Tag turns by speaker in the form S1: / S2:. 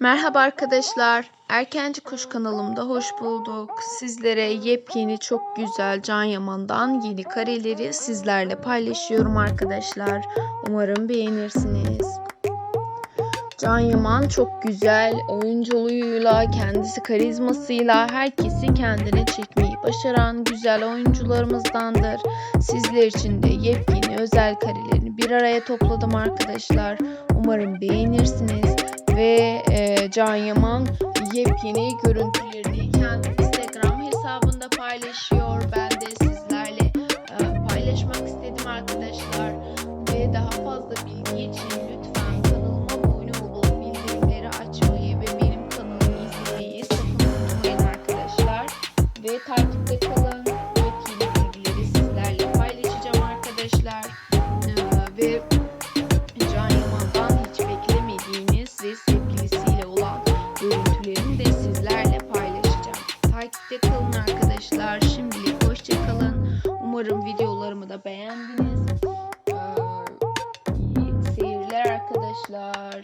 S1: Merhaba arkadaşlar. Erkenci Kuş kanalımda hoş bulduk. Sizlere yepyeni çok güzel Can Yaman'dan yeni kareleri sizlerle paylaşıyorum arkadaşlar. Umarım beğenirsiniz. Can Yaman çok güzel oyunculuğuyla, kendisi karizmasıyla herkesi kendine çekmeyi başaran güzel oyuncularımızdandır. Sizler için de yepyeni özel karelerini bir araya topladım arkadaşlar. Umarım beğenirsiniz ve e, Can Yaman yepyeni görüntülerini kendi Instagram hesabında paylaşıyor. Ben de sizlerle e, paylaşmak istedim arkadaşlar. Ve daha fazla bilgi için lütfen kanalıma abone olup bildirimleri açmayı ve benim kanalımı izlemeyi sakın unutmayın arkadaşlar. Ve takipte kalın. deneyimlerimi de sizlerle paylaşacağım. Takipte kalın arkadaşlar. Şimdilik hoşçakalın. Umarım videolarımı da beğendiniz. Ee, iyi seyirler arkadaşlar.